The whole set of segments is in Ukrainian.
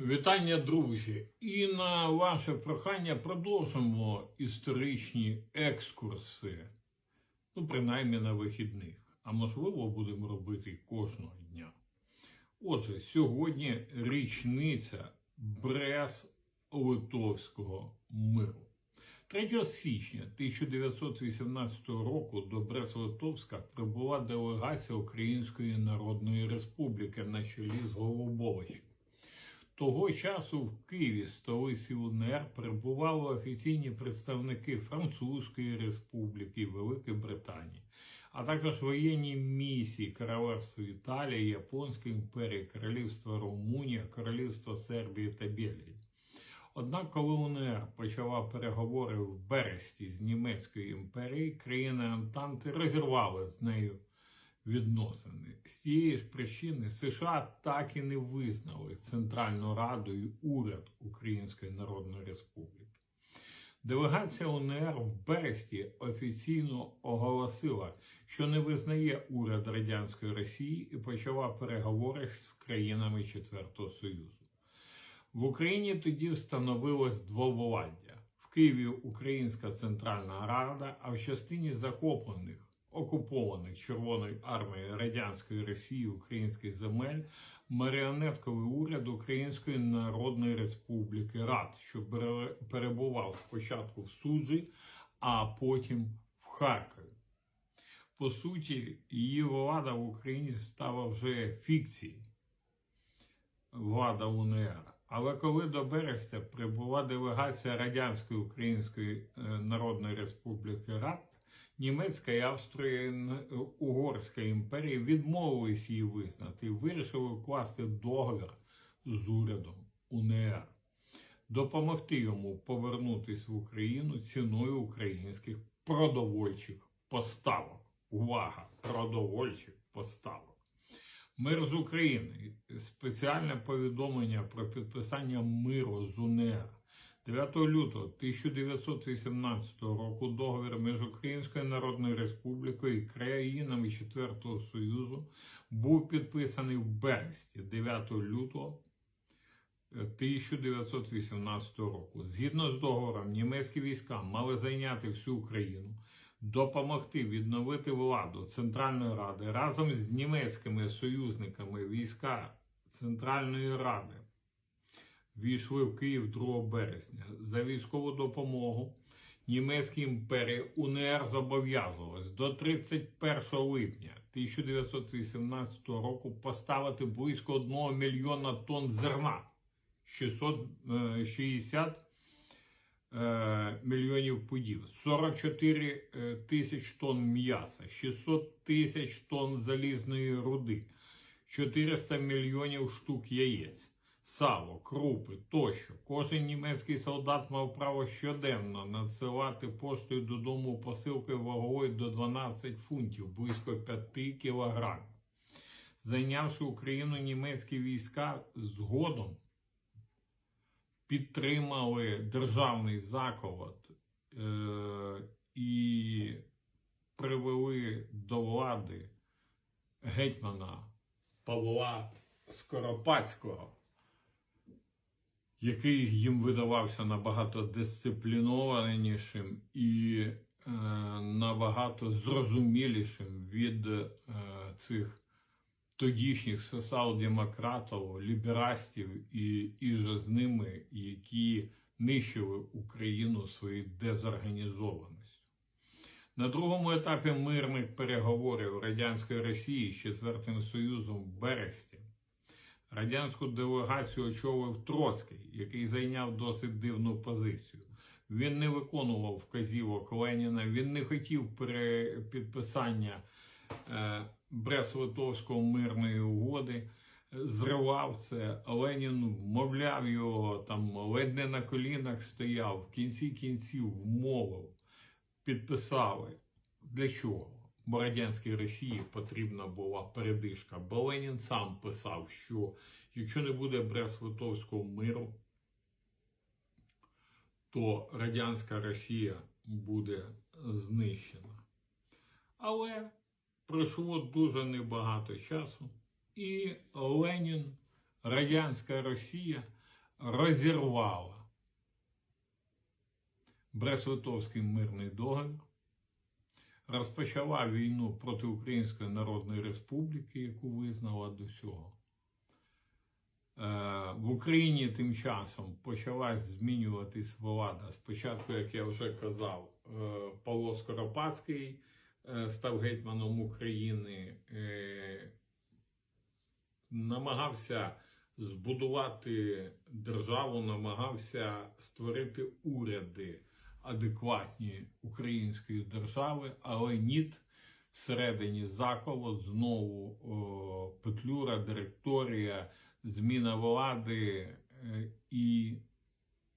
Вітання, друзі! І на ваше прохання продовжимо історичні екскурси, ну, принаймні на вихідних, а можливо, будемо робити кожного дня. Отже, сьогодні річниця Брест-Литовського миру. 3 січня 1918 року до Брест-Литовська прибула делегація Української Народної Республіки на чолі з Голубовичем. Того часу в Києві, столиці УНР, перебували офіційні представники Французької Республіки, Великої Британії, а також воєнні місії Королевства Італії, Японської імперії, Королівства Румунія, Королівства Сербії та Бельгії. Однак, коли УНР почала переговори в Бересті з Німецькою імперією, країни Антанти розірвали з нею відносини. З цієї ж причини США так і не визнали Центральну Раду і уряд Української Народної Республіки. Делегація УНР в Бересті офіційно оголосила, що не визнає уряд Радянської Росії і почала переговори з країнами Четвертого Союзу. В Україні тоді встановилось двовладдя. В Києві Українська Центральна Рада, а в частині захоплених окупованих Червоною армією Радянської Росії українських земель маріонетковий уряд Української Народної Республіки Рад, що перебував спочатку в Суджі, а потім в Харкові. По суті, її влада в Україні стала вже фікцією влада УНР. Але коли до Берестя прибула делегація Радянської Української е, Народної Республіки РАД, Німецька і Австро-Угорська імперії відмовились її визнати і вирішили укласти договір з урядом УНР, допомогти йому повернутися в Україну ціною українських продовольчих поставок. Увага! Продовольчих поставок. Мир з України. Спеціальне повідомлення про підписання миру з УНР. 9 лютого 1918 року договір між Українською Народною Республікою і країнами Четвертого Союзу був підписаний в Бересті 9 лютого 1918 року. Згідно з договором, німецькі війська мали зайняти всю Україну, допомогти відновити владу Центральної Ради разом з німецькими союзниками війська Центральної Ради війшли в Київ 2 березня. За військову допомогу Німецькій імперії УНР зобов'язувалась до 31 липня 1918 року поставити близько 1 мільйона тонн зерна, 660 е, мільйонів пудів, 44 е, тисяч тонн м'яса, 600 тисяч тонн залізної руди, 400 мільйонів штук яєць сало, крупи тощо. Кожен німецький солдат мав право щоденно надсилати поштою додому посилкою вагою до 12 фунтів, близько 5 кілограмів. Зайнявши Україну, німецькі війська згодом підтримали державний заколот е- і привели до влади гетьмана Павла Скоропадського який їм видавався набагато дисциплінованішим і е, набагато зрозумілішим від е, цих тодішніх соціал-демократів, ліберастів і, і же з ними, які нищили Україну своєю дезорганізованістю. На другому етапі мирних переговорів Радянської Росії з Четвертим Союзом в Бересті Радянську делегацію очолив Троцький, який зайняв досить дивну позицію. Він не виконував вказівок Леніна, він не хотів підписання е, Брест-Литовської мирної угоди, зривав це. Ленін вмовляв його, там ледь не на колінах стояв, в кінці кінців вмовив, підписали. Для чого? Бо радянській Росії потрібна була передишка. Бо Ленін сам писав, що якщо не буде Брест-Литовського миру, то радянська Росія буде знищена. Але пройшло дуже небагато часу, і Ленін, радянська Росія розірвала Брест-Литовський мирний договір, розпочала війну проти Української Народної Республіки, яку визнала до цього. Е, В Україні тим часом почалась змінюватись влада. Спочатку, як я вже казав, е, Павло Скоропадський е, став гетьманом України, намагався збудувати державу, намагався створити уряди адекватні української держави, але ніт всередині заколот знову о, петлюра, директорія, зміна влади е, і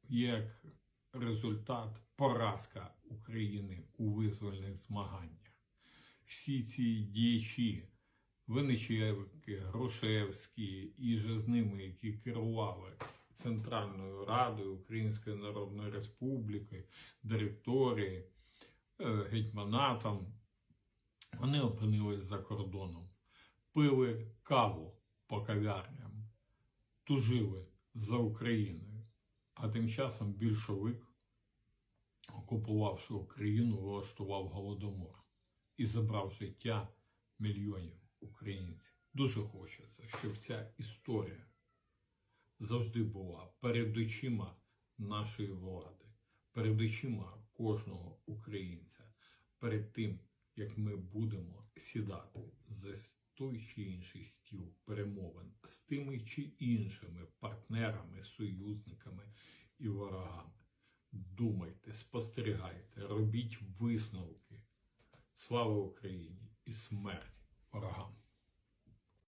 як результат поразка України у визвольних змаганнях. Всі ці діячі, Виничевки, Грушевські і же з ними, які керували Центральною Радою Української Народної Республіки, директорії, е, гетьманатом, вони опинились за кордоном, пили каву по кав'ярням, тужили за Україною. А тим часом більшовик, окупувавши Україну, влаштував голодомор і забрав життя мільйонів українців. Дуже хочеться, щоб ця історія завжди була перед очима нашої влади, перед очима кожного українця, перед тим, як ми будемо сідати за той чи інший стіл перемовин з тими чи іншими партнерами, союзниками і ворогами. Думайте, спостерігайте, робіть висновки. Слава Україні і смерть ворогам!